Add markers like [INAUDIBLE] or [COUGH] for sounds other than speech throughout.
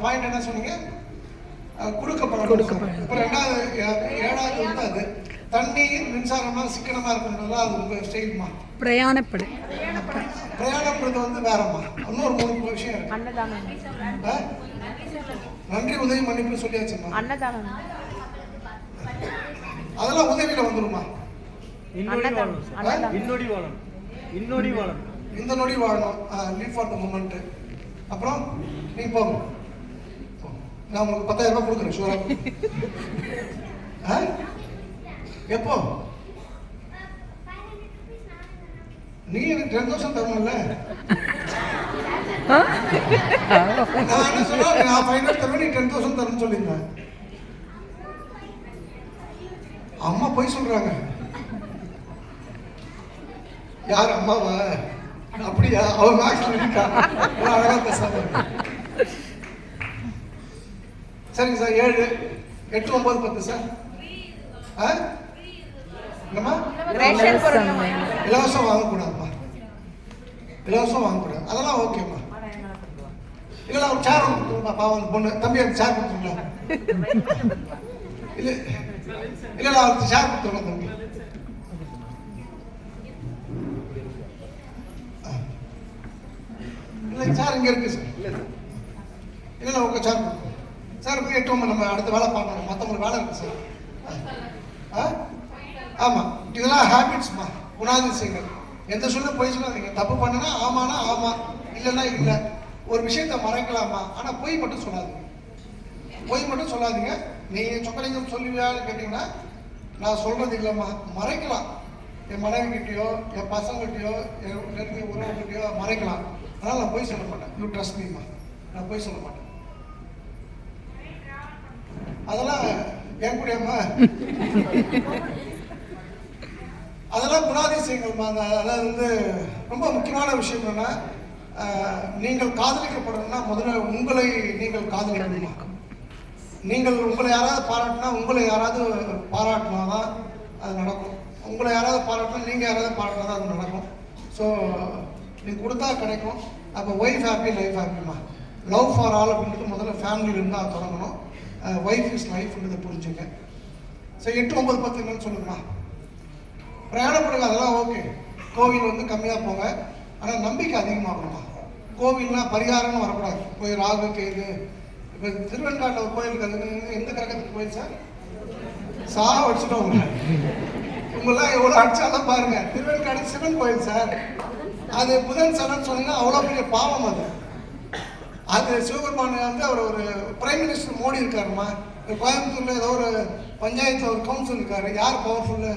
Point என்ன சொன்னீங்க? அஹ், கொடுக்கப்படணும் கொடுக்கப்படணும். இப்போ ரெண்டாவது ஏழாவது வந்து அது தண்ணீர் மின்சாரமா சிக்கனமா இருக்கணும்ல அது உங்க ஸ்டைல்மா பிரயாணப்படு. பிரயாணம்ன்றது வந்து வேறம்மா. இன்னொரு மூணு விஷயம் இருக்கு. அன்னதானம். ஆ? நன்றி உதவி மன்னிப்பு சொல்லியாச்சும்மா. அன்னதானம். அதெல்லாம் உதவியில வந்துருமா இன்னொடி வாழணும் இன்னொடி வாழணும் இந்த நொடி வாழணும். லீவ் ஃபார் த மூமெண்ட் அப்புறம் நீங்க போங்க. நான் உங்களுக்கு பத்தாயிரம் ரூபாய் கொடுக்குறேன் ஷூரா எப்போ நீ எனக்கு டென் தௌசண்ட் தரணும்ல நான் என்ன நான் ஃபைவ் ஹண்ட்ரட் தருவேன் நீ டென் தௌசண்ட் தரணும்னு சொல்லியிருந்தேன் அம்மா போய் சொல்றாங்க யார் அம்மாவா அப்படியா அவ மேக்ஸ்ல இருக்கா இவ்வளவு அழகா பேசாம சரிங்க சார் ஏழு எட்டு ஒன்பது பத்து சார். ஆ? என்னம்மா? இலவசம் வாங்கக்கூடாதும்மா இலவசம் வாங்கக்கூடாது. அதெல்லாம் ஓகேம்மா. இல்லைல்ல ஒரு சேர் கொடுத்துருமா பாவம் பொண்ணு தம்பி அந்த சேர் கொடுத்துருங்களா? இல்லை இல்லை அவருக்கு சேர் கொடுத்துருங்க தம்பி. இல்லை சார் இங்கே இருக்கு சார். இல்லை இல்லை உங்க சார் கொடுத்துருங்க. சார் போய் எட்டு நம்ம அடுத்த வேலை பார்க்கணும். மற்றவங்களுக்கு வேலை இருக்கு சார். ஆ? ஆமாம் இதெல்லாம் ஹேபிட்ஸ்மா குணாதிசயங்கள். எந்த சொல்ல பொய் சொல்லாதீங்க. தப்பு பண்ணுனா ஆமானா ஆமா இல்லைன்னா இல்லை. ஒரு விஷயத்தை மறைக்கலாமா? ஆனால் பொய் மட்டும் சொல்லாதீங்க. பொய் மட்டும் சொல்லாதீங்க. நீங்கள் சொக்கலிங்கம் சொல்லுவியான்னு கேட்டிங்கன்னா நான் சொல்கிறது இல்லைம்மா. மறைக்கலாம். என் மனைவி கிட்டயோ என் பசங்கள்கிட்டயோ என் நெருங்கிய உறவுகிட்டயோ மறைக்கலாம். அதனால் நான் பொய் சொல்ல மாட்டேன். யூ ட்ரஸ்ட் மீமா நான் பொய் சொல்ல மாட்டேன். அதெல்லாம் என் கூடயம்மா அதெல்லாம் குணாதிசயங்கள்மா அந்த அதாவது வந்து ரொம்ப முக்கியமான விஷயம் என்னென்னா நீங்கள் காதலிக்கப்படணும்னா முதல்ல உங்களை நீங்கள் காதலிக்கணுமா? நீங்கள் உங்களை யாராவது பாராட்டினா உங்களை யாராவது பாராட்டினா தான் அது நடக்கும். உங்களை யாராவது பாராட்டினா நீங்கள் யாராவது பாராட்டினா தான் அது நடக்கும். ஸோ நீ கொடுத்தா கிடைக்கும். அப்போ ஒய்ஃப் ஹாப்பி லைஃப் ஹாப்பிமா லவ் ஃபார் ஆல் அப்படின்றது முதல்ல ஃபேமிலியிலேருந்து தான் தொடங்கணும். ஒய்ஃப் இஸ் லைஃப்ன்றதை புரிஞ்சுங்க. ஸோ எட்டு ஒன்பது பத்து என்னன்னு பிரயாணம் பிரயாணப்படுங்க அதெல்லாம் ஓகே கோவில் வந்து கம்மியாக போங்க. ஆனால் நம்பிக்கை அதிகமாகணுமா கோவில்னா பரிகாரம்னு வரக்கூடாது. போய் ராகு கேது இப்போ திருவெண்காட்டில் கோயிலுக்கு அது எந்த கிரகத்துக்கு கோயில் சார்? சா வச்சுட்டோம் உங்களை. உங்களெல்லாம் எவ்வளோ அடிச்சாலும் பாருங்க. திருவெண்காடு சிவன் கோயில் சார். அது புதன் சனன்னு சொன்னீங்கன்னா அவ்வளோ பெரிய பாவம் அது. அது சிவபெருமான் வந்து அவர் ஒரு பிரைம் மினிஸ்டர் மோடி இருக்காருமா? இப்ப கோயம்புத்தூர்ல ஏதோ ஒரு பஞ்சாயத்து ஒரு கவுன்சில் இருக்காரு. யார் பவர்ஃபுல்லு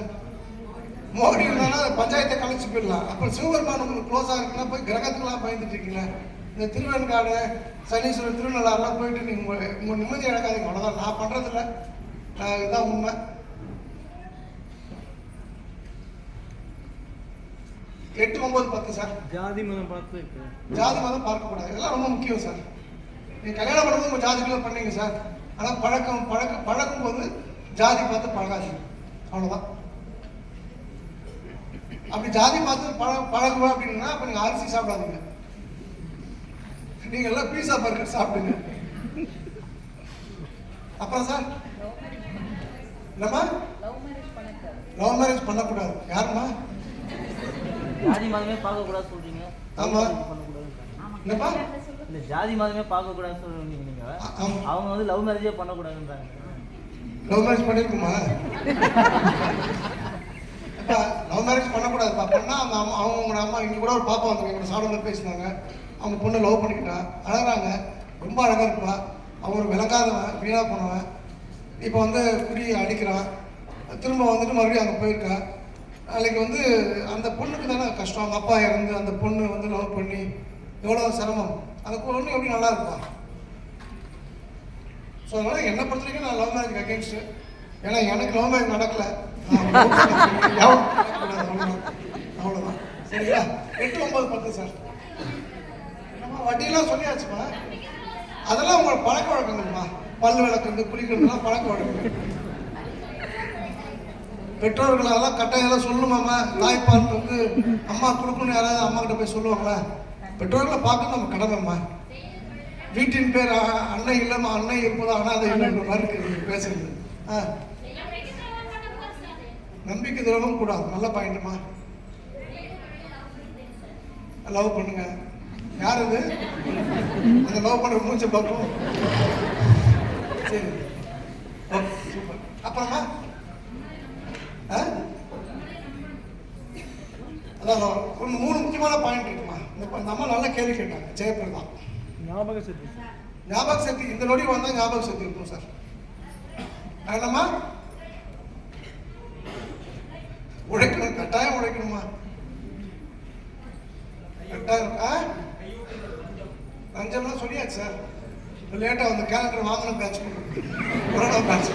மோடி இருந்தாலும் அதை பஞ்சாயத்தை கலைச்சு போயிடலாம். அப்போ சிவபெருமான் உங்களுக்கு க்ளோஸாக இருக்குன்னா போய் கிரகத்துக்குலாம் பயந்துட்டு இருக்கீங்க. இந்த திருவெண்காடு சனீஸ்வரர் திருநள்ளாறுலாம் போயிட்டு நீங்கள் உங்கள் உங்கள் நிம்மதி இழக்காதீங்க. அவ்வளோதான் நான் பண்ணுறதில்ல நான் இதுதான் உண்மை. எட்டு ஒன்பது பத்து சார். ஜாதி மதம் பார்த்து ஜாதி மதம் பார்க்கக்கூடாது. இதெல்லாம் ரொம்ப முக்கியம் சார். நீங்க கல்யாணம் பண்ணும்போது உங்க ஜாதிக்குள்ள பண்ணீங்க சார். ஆனா பழக்கம் பழக்க பழக்கும் போது ஜாதி பார்த்து பழகாதீங்க. அவ்வளவுதான். அப்படி ஜாதி பார்த்து பழ பழகுவா அப்படின்னா அப்ப நீங்க அரிசி சாப்பிடாதீங்க. நீங்க எல்லாம் பீஸா பர்கர் சாப்பிடுங்க. அப்புறம் சார்? என்னம்மா? லவ் மேரேஜ் பண்ணக்கூடாது. யாரும்மா? ஜாதி மதமே பார்க்க கூடாது சொல்றீங்க. ஆமா. பண்ணக்கூடாது என்னப்பா? இந்த ஜாதி மதமே பார்க்க கூடாதுன்னு சொல்றீங்க நீங்க. அவங்க வந்து லவ் மேரேஜே பண்ணக்கூடாதுன்றாங்க. லவ் மேரேஜ் பண்ணிருக்குமா? லவ் மேரேஜ் பண்ணக்கூடாதுப்பா. பண்ணா அவங்க அம்மா அவங்க உங்களோட அம்மா இங்க கூட ஒரு பாப்பா வந்து எங்களோட சாப்பிட பேசினாங்க. அவங்க பொண்ணு லவ் பண்ணிக்கிட்டா. அழகாங்க ரொம்ப அழகா இருப்பா. அவன் ஒரு விளங்காதவன் வீணா போனவன். இப்போ வந்து குடி அடிக்கிறான். திரும்ப வந்துட்டு மறுபடியும் அங்கே போயிருக்கா. நாளைக்கு வந்து அந்த பொண்ணுக்கு தானே கஷ்டம். அவங்க அப்பா இறந்து அந்த பொண்ணு வந்து லவ் பண்ணி எவ்வளோ சிரமம். அந்த பொண்ணு எப்படி நல்லா இருப்பா? ஸோ அதனால் என்னை பொறுத்த வரைக்கும் நான் லவ் மேரேஜ் அகேன்ஸ்ட் ஏன்னா எனக்கு லவ் மேரேஜ் நடக்கல. [LAUGHS] அவ்வளோதான் சரிங்களா? எட்டு ஒன்பது பத்து சார் நம்ம வட்டியெல்லாம் சொல்லியாச்சுப்பா அதெல்லாம் உங்களோட பழக்க வழக்கங்கள்மா. பல் விளக்குறது குளிக்கிறதுலாம் பழக்க வழக்கங்கள். பெற்றோர்கள் அதெல்லாம் கட்டாயம் எல்லாம் சொல்லணுமாம்மா? தாய்ப்பால் அம்மா கொடுக்கணும் யாராவது அம்மா கிட்ட போய் சொல்லுவாங்களா? பெற்றோர்களை பார்க்க நம்ம கடமைம்மா. வீட்டின் பேர் அன்னை இல்லாம அன்னை இருப்பதா அனாதை இல்லைன்ற மாதிரி இருக்குது பேசுறது. ஆ. நம்பிக்கை துரோகம் கூடாது. நல்ல பாயிண்ட்டுமா லவ் பண்ணுங்க. யார் அது அந்த லவ் பண்ணுற மூச்சை பார்ப்போம். சரி. Okay super. அப்புறமா ஆ? அதான் ஒரு மூணு முக்கியமான பாயிண்ட் இருக்குமா? இந்த அம்மா நல்ல கேள்வி கேட்டாங்க. ஜெயபிரதா ஞாபக சக்தி. ஞாபக சக்தி இந்த நொடி வந்தா ஞாபக சக்தி இருக்கும் சார். என்னம்மா? உழைக்கணும் கட்டாயம் உழைக்கணுமா? கட்டாயம் ஆ? லஞ்சம்லாம் சொல்லியாச்சு சார். லேட்டாக வந்து கேலண்டர் வாங்கணும் பேட்ச் கொரோனா பேட்ச்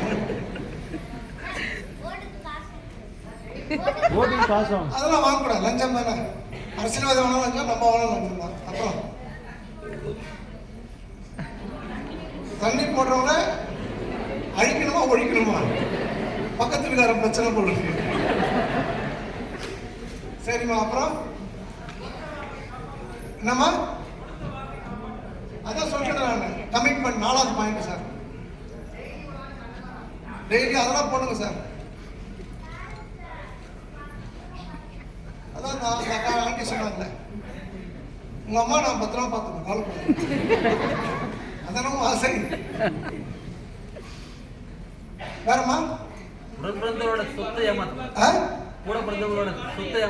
காசு வாங்க அதெல்லாம் வாங்கக்கூடாது. லஞ்சம் தானே. அரசியல்வாதி வேணாலும் லஞ்சம் நம்ம வேணாலும் லஞ்சம் தான் அப்புறம்? தண்ணி போடுறவங்கள அழிக்கணுமா ஒழிக்கணுமா? பக்கத்து வீட்டுக்காரன் பிரச்சனை போல இருக்கு. சரிம்மா அப்புறம்? என்னம்மா? அதான் சொல்றேன் நான். கமிட்மெண்ட் நாலாவது பாயிண்ட் சார் டெய்லி அதெல்லாம் போடுங்க சார் அதான் நான் அந்த அக்கா ஆண்டி சொன்னாங்கல்ல உங்க அம்மா நான் பத்திரமா பார்த்துக்கணும் கவலைப்படாத அதெல்லாம் ஆசை. வேறம்மா? உடன் பிறந்தவரோட சொத்தை ஏமாத்தணும் ஆ? கூட பிறந்தவங்களோட சொத்தை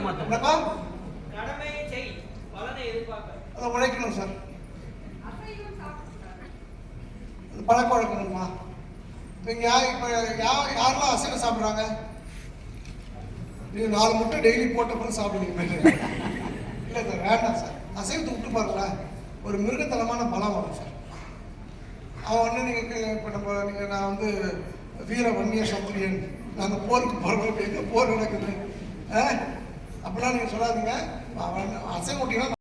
எதிர்பார்க்க. அதை உழைக்கணும் சார். பழக்க வழக்கணுமா இப்போ யா இப்போ யா யாரெல்லாம் அசைவம் சாப்பிட்றாங்க? நீங்கள் நாலு முட்டை டெய்லி போட்ட பிறகு சாப்பிடுவீங்க இல்லை சார் வேண்டாம் சார் அசைவத்தை விட்டு பாருங்களேன் ஒரு மிருகத்தனமான பலம் வரும் சார் அவன் வந்து நீங்கள் இப்போ நம்ம நீங்கள் நான் வந்து வீர வன்னிய சத்திரியன். நாங்கள் போருக்கு போகிறோம் எங்கே போர் நடக்குது? ஆ? அப்படிலாம் நீங்கள் சொல்லாதீங்க. அவன் அசைவம் விட்டீங்கன்னா